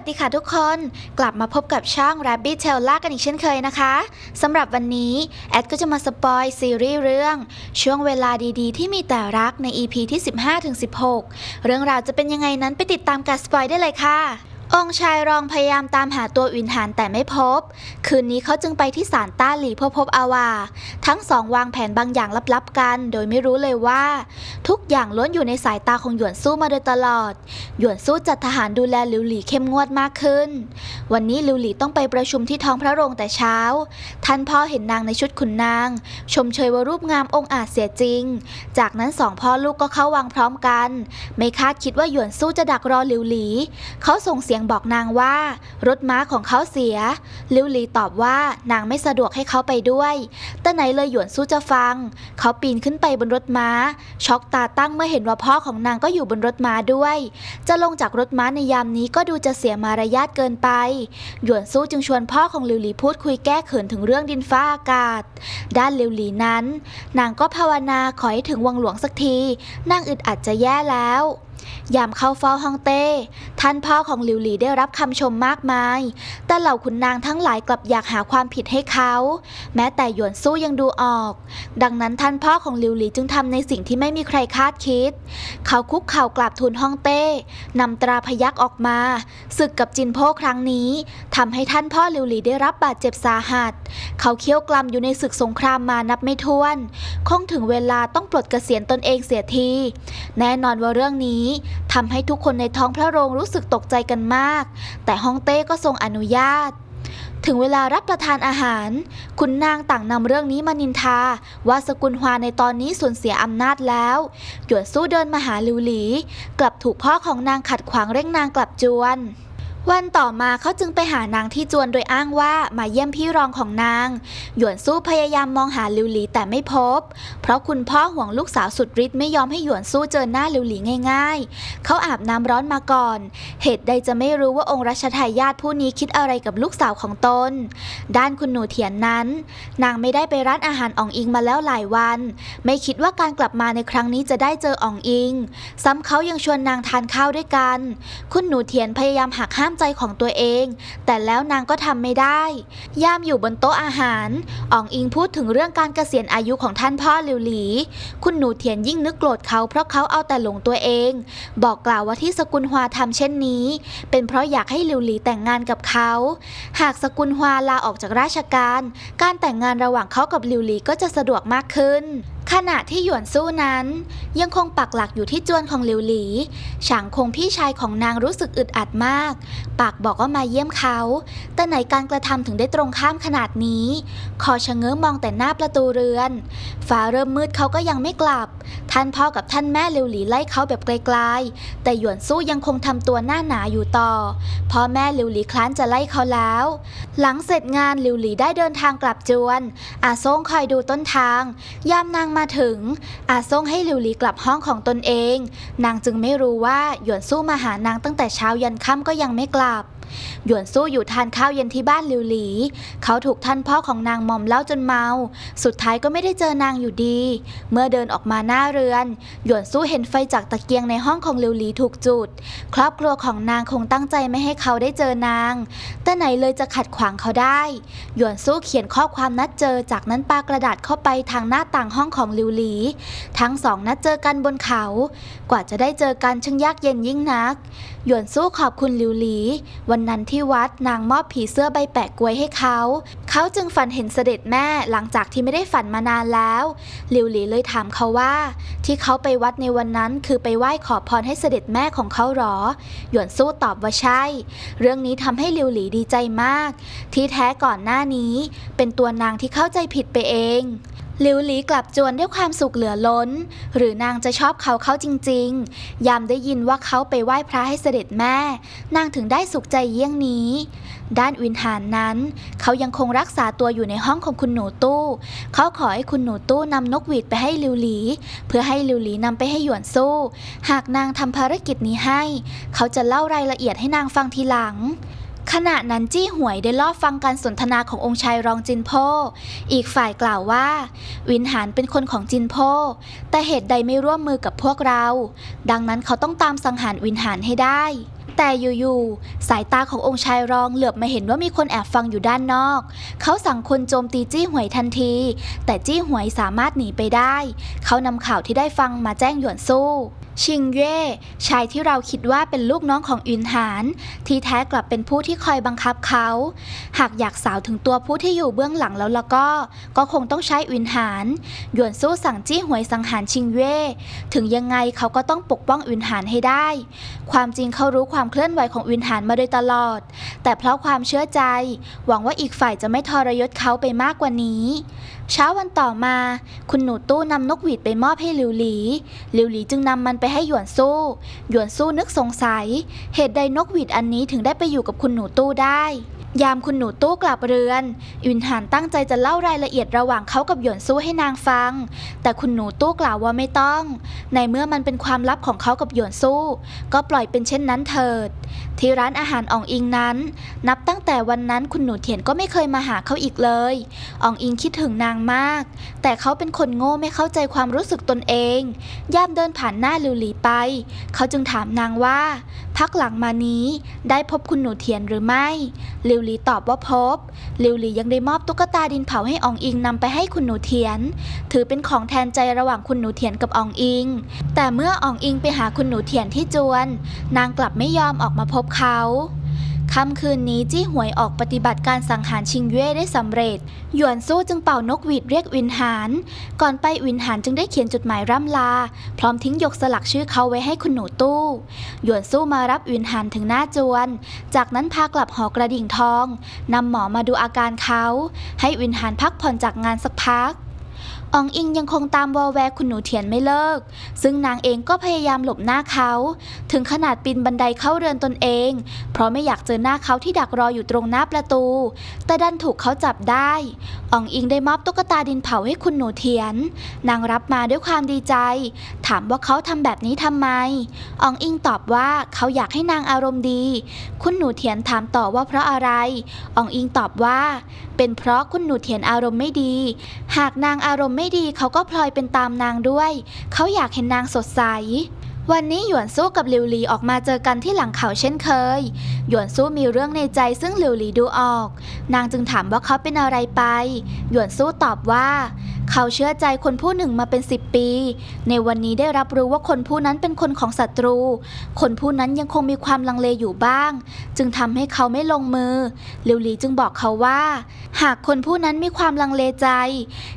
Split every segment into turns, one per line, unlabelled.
สดีค่ะทุกคน กลับมาพบกับช่อง Rabbit t a i l ล่ากันอีกเช่นเคยนะคะสำหรับวันนี้ แอดก็จะมาสปอยซีรีส์เรื่อง ช่วงเวลาดีๆ ที่มีแต่รักใน EP ที่ 15-16 เรื่องราวจะเป็นยังไงนั้นไปติดตามการสปอยได้เลยค่ะ องค์ชายรองพยายามตามหาตัววินหานแต่ไม่พบ คืนนี้เขาจึงไปที่ศาลต้าหลีเพื่อพบอาวา ทั้งสองวางแผนบางอย่างลับๆกัน โดยไม่รู้เลยว่า ทุกอย่างล้วนอยู่ในสายตาของหยวนสู้มาโดยตลอด หยวนสู้จัดทหารดูแลหลิวหลีเข้มงวดมากขึ้น วันนี้หลิวหลีต้องไปประชุมที่ท้องพระโรงแต่เช้า ท่านพ่อเห็นนางในชุดขุนนาง ชมเชยว่ารูปงามองค์อาจเสียจริง จากนั้นสองพ่อลูกก็เข้าวังพร้อมกัน ไม่คาดคิดว่าหยวนสู้จะดักรอหลิวหลีเขาส่งเสียงบอกนางว่ารถม้าของเขาเสีย ลิวลีตอบว่านางไม่สะดวกให้เขาไปด้วย แต่ไหนเลยหยวนสู้จะฟัง เขาปีนขึ้นไปบนรถม้า ช็อกตาตั้งเมื่อเห็นว่าพ่อของนางก็อยู่บนรถม้าด้วย จะลงจากรถม้าในยามนี้ก็ดูจะเสียมารยาทเกินไป หยวนสู้จึงชวนพ่อของลิวลีพูดคุยแก้เขินถึงเรื่องดินฟ้าอากาศ ด้านลิวลีนั้น นางก็ภาวนาขอให้ถึงวังหลวงสักที นางอึดอัดจะแย่แล้ว ยามเข้าเฝ้าฮ่องเต้ ท่านพ่อของหลิวหลีได้รับคำชมมากมาย แต่เหล่าขุนนางทั้งหลายกลับอยากหาความผิดให้เขา แม้แต่หยวนสู้ยังดูออก ดังนั้นท่านพ่อของหลิวหลีจึงทำในสิ่งที่ไม่มีใครคาดคิด เขาคุกเข่ากราบทูลฮ่องเต้นำตราพยักออกมาศึกกับจินโพครั้งนี้ทำให้ท่านพ่อหลิวหลีได้รับบาดเจ็บสาหัส เขาเคี้ยวกลำอยู่ในศึกสงครามมานับไม่ถ้วน คงถึงเวลาต้องปลดเกษียณตนเองเสียที แน่นอนว่าเรื่องนี้ทำให้ทุกคนในท้องพระโรงรู้สึกตกใจกันมาก แต่ฮ่องเต้ก็ทรงอนุญาต ถึงเวลารับประทานอาหาร คุณนางต่างนำเรื่องนี้มานินทา ว่าสกุลฮวาในตอนนี้สูญเสียอำนาจแล้ว หยวนสู้เดินมาหาลิวหลี กลับถูกพ่อของนางขัดขวางเร่งนางกลับจวน วันต่อมาเขาจึงไปหานางที่จวนโดยอ้างว่ามาเยี่ยมพี่รองของนาง หยวนสู้พยายามมองหาลิวหลีแต่ไม่พบ เพราะคุณพ่อห่วงลูกสาวสุดฤทธิ์ไม่ยอมให้หยวนสู้เจอหน้าลิวหลีง่าย ๆ เขาอาบน้ำร้อนมาก่อน เหตุใดจะไม่รู้ว่าองค์รัชทายาทผู้นี้คิดอะไรกับลูกสาวของตน ด้านคุณหนูเถียนนั้น นางไม่ได้ไปร้านอาหารอ่องอิงมาแล้วหลายวัน ไม่คิดว่าการกลับมาในครั้งนี้จะได้เจออ่องอิง ซ้ำเขายังชวนนางทานข้าวด้วยกัน คุณหนูเทียนพยายามหักห้ามใจของตัวเอง แต่แล้วนางก็ทำไม่ได้ยามอยู่บนโต๊ะอาหารอ่องอิงพูดถึงเรื่องการเกษียณอายุของท่านพ่อหลิวหลี คุณหนูเทียนยิ่งนึกโกรธเขาเพราะเขาเอาแต่หลงตัวเอง บอกกล่าวว่าที่สกุลฮวาทำเช่นนี้ เป็นเพราะอยากให้หลิวหลีแต่งงานกับเขา หากสกุลฮวาลาออกจากราชการ การแต่งงานระหว่างเขากับหลิวหลีก็จะสะดวกมากขึ้นขณะที่หยวนสู้นั้น ยังคงปักหลักอยู่ที่จวนของหลิวหลีฉางคงพี่ชายของนางรู้สึกอึดอัดมาก ปากบอกว่ามาเยี่ยมเขา แต่ไหนการกระทำถึงได้ตรงข้ามขนาดนี้ คอชะเง้อมองแต่หน้าประตูเรือน ฟ้าเริ่มมืดเขาก็ยังไม่กลับ ท่านพ่อกับท่านแม่หลิวหลีไล่เขาแบบไกลๆ แต่หยวนสู้ยังคงทำตัวหน้าหนาอยู่ต่อพ่อแม่หลิวหลีคล้านจะไล่เขาแล้ว หลังเสร็จงานหลิวหลีได้เดินทางกลับจวนอาซ่งคอยดูต้นทาง ยามนางมาถึง อาซ่งให้หลิวหลีกลับห้องของตนเอง นางจึงไม่รู้ว่าหยวนสู้มาหานางตั้งแต่เช้ายันค่ำก็ยังไม่กลับ หยวนสู้อยู่ทานข้าวเย็นที่บ้านลิวหลี เขาถูกท่านพ่อของนางมอมเหล้าจนเมา สุดท้ายก็ไม่ได้เจอนางอยู่ดี เมื่อเดินออกมาหน้าเรือน หยวนสู้เห็นไฟจากตะเกียงในห้องของลิวหลีถูกจุด ครอบครัวของนางคงตั้งใจไม่ให้เขาได้เจอนาง แต่ไหนเลยจะขัดขวางเขาได้ หยวนสู้เขียนข้อความนัดเจอจากนั้นปากระดาษเข้าไปทางหน้าต่างห้องของลิวหลี ทั้งสองนัดเจอกันบนเขา กว่าจะได้เจอกันช่างยากเย็นยิ่งนักหยวนสู้ขอบคุณหลิวหลี วันนั้นที่วัดนางมอบผีเสื้อใบแปะกล้วยให้เขา เขาจึงฝันเห็นเสด็จแม่หลังจากที่ไม่ได้ฝันมานานแล้วหลิวหลีเลยถามเขาว่า ที่เขาไปวัดในวันนั้นคือไปไหว้ขอพรให้เสด็จแม่ของเขาหรอ หยวนสู้ตอบว่าใช่ เรื่องนี้ทำให้หลิวหลีดีใจมาก ที่แท้ก่อนหน้านี้ เป็นตัวนางที่เข้าใจผิดไปเอง ลิวหลีกลับจวนด้วยความสุขเหลือล้น หรือนางจะชอบเขาเขาจริงๆ ยามได้ยินว่าเขาไปไหว้พระให้เสด็จแม่ นางถึงได้สุขใจเยี่ยงนี้ ด้านวินหานนั้น เขายังคงรักษาตัวอยู่ในห้องของคุณหนูตู้ เขาขอให้คุณหนูตู้นำนกหวีดไปให้หลิวหลี เพื่อให้หลิวหลีนำไปให้หยวนสู้ หากนางทำภารกิจนี้ให้ เขาจะเล่ารายละเอียดให้นางฟังทีหลัง ขณะนั้นจี้หวยได้ลอบฟังการสนทนาขององค์ชายรองจินโพ อีกฝ่ายกล่าวว่า วินหานเป็นคนของจินโพ แต่เหตุใดไม่ร่วมมือกับพวกเรา ดังนั้นเขาต้องตามสังหารวินหานให้ได้แแต่อยู่ๆสายตาขององค์ชายรองเหลือบมาเห็นว่ามีคนแอบฟังอยู่ด้านนอก เขาสั่งคนโจมตีจี้หวยทันที แต่จี้หวยสามารถหนีไปได้ เขานำข่าวที่ได้ฟังมาแจ้งหยวนสู้ ชิงเย่ชายที่เราคิดว่าเป็นลูกน้องของอินหาน ที่แท้กลับเป็นผู้ที่คอยบังคับเขา หากอยากสาวถึงตัวผู้ที่อยู่เบื้องหลังแล้วล้วก็ ก็คงต้องใช้อินหาน หยวนสู้สั่งจี้หวยสังหารชิงเย่ถึงยังไงเขาก็ต้องปกป้องอินหานให้ได้ ความจริงเขารู้ความเคลื่อนไหวของอินหานมาโดยตลอด แต่เพราะความเชื่อใจ หวังว่าอีกฝ่ายจะไม่ทรยศเขาไปมากกว่านี้ เช้าวันต่อมา คุณหนูตู้นำนกหวีดไปมอบให้หลิวหลีหลิวหลีจึงนำมันไปให้หยวนสู้ หยวนสู้นึกสงสัย เหตุใดนกหวีดอันนี้ถึงได้ไปอยู่กับคุณหนูตู้ได้ ยามคุณหนูตู้กลับเรือนอินหานตั้งใจจะเล่ารายละเอียดระหว่างเขากับหยวนสู้ให้นางฟัง แต่คุณหนูตู้กล่าวว่าไม่ต้อง ในเมื่อมันเป็นความลับของเขากับหยวนสู้ ก็ปล่อยเป็นเช่นนั้นเถิด ที่ร้านอาหารอองอิงนั้น นับตั้งแต่วันนั้นคุณหนูเถียนก็ไม่เคยมาหาเขาอีกเลยอองอิงคิดถึงนางมาก แต่เขาเป็นคนโง่ไม่เข้าใจความรู้สึกตนเอง ย่ามเดินผ่านหน้าลิวหลีไป เขาจึงถามนางว่า พักหลังมานี้ได้พบคุณหนูเถียนหรือไม่ลิววลีตอบว่าพบ ลิวลียังได้มอบตุ๊กตาดินเผาให้อองอิงนำไปให้คุณหนูเทียน ถือเป็นของแทนใจระหว่างคุณหนูเทียนกับอองอิง แต่เมื่ออองอิงไปหาคุณหนูเทียนที่จวน นางกลับไม่ยอมออกมาพบเขา ค่ำคืนนี้จี้หวยออกปฏิบัติการสังหารชิงเย่ได้สำเร็จ หยวนสู้จึงเป่านกหวีดเรียกวินหาน ก่อนไปวินหานจึงได้เขียนจดหมายร่ำลา พร้อมทิ้งยกสลักชื่อเขาไว้ให้คุณหนูตู้ หยวนสู้มารับวินหานถึงหน้าจวน จากนั้นพากลับหอกระดิ่งทองนำหมอมาดูอาการเขา ให้วินหานพักผ่อนจากงานสักพัก อองอิงยังคงตามวอลแวร์คุณหนูเถียนไม่เลิก ซึ่งนางเองก็พยายามหลบหน้าเขา ถึงขนาดปีนบันไดเข้าเรือนตนเอง เพราะไม่อยากเจอหน้าเขาที่ดักรออยู่ตรงหน้าประตู แต่ดันถูกเขาจับได้อองอิงได้มอบตุ๊กตาดินเผาให้คุณหนูเถียน นางรับมาด้วยความดีใจ ถามว่าเขาทำแบบนี้ทำไมอองอิงตอบว่าเขาอยากให้นางอารมณ์ดี คุณหนูเถียนถามต่อว่าเพราะอะไรอองอิงตอบว่า เป็นเพราะคุณหนูเถียนอารมณ์ไม่ดี หากนางอารมณ์ไม่ดีเขาก็พลอยเป็นตามนางด้วย เขาอยากเห็นนางสดใส วันนี้หยวนสู้กับหลิวหลีออกมาเจอกันที่หลังเขาเช่นเคย หยวนสู้มีเรื่องในใจซึ่งหลิวหลีดูออก นางจึงถามว่าเขาเป็นอะไรไป หยวนสู้ตอบว่า เขาเชื่อใจคนผู้หนึ่งมาเป็นสิบปี ในวันนี้ได้รับรู้ว่าคนผู้นั้นเป็นคนของศัตรู คนผู้นั้นยังคงมีความลังเลอยู่บ้าง จึงทำให้เขาไม่ลงมือหลิวหลีจึงบอกเขาว่า หากคนผู้นั้นมีความลังเลใจ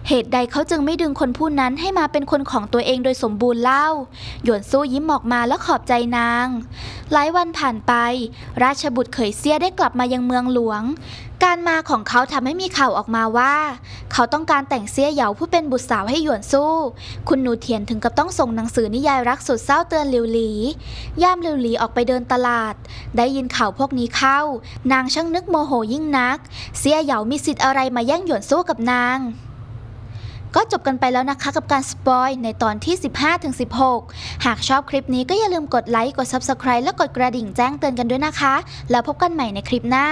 เหตุใดเขาจึงไม่ดึงคนผู้นั้นให้มาเป็นคนของตัวเองโดยสมบูรณ์เล่า หยวนสู้ยิ้มออกมาแล้วขอบใจนาง หลายวันผ่านไป ราชบุตรเขยเสียได้กลับมายังเมืองหลวง การมาของเขาทำให้มีข่าวออกมาว่า เขาต้องการแต่งเสียเหยาผู้เป็นบุตรสาวให้หยวนสู้ คุณหนูเทียนถึงกับต้องส่งหนังสือนิยายรักสุดเศร้าเตือนหลิวหลี ย่ามหลิวหลีออกไปเดินตลาด ได้ยินข่าวพวกนี้เข้า นางช่างนึกโมโหยิ่งนัก เสียเหยามีสิทธิ์อะไรมาแย่งหยวนสู้กับนาง ก็จบกันไปแล้วนะคะกับการสปอยในตอนที่ 15-16 หากชอบคลิปนี้ก็อย่าลืมกดไลค์ กด Subscribe และกดกระดิ่งแจ้งเตือนกันด้วยนะคะ แล้วพบกันใหม่ในคลิปหน้า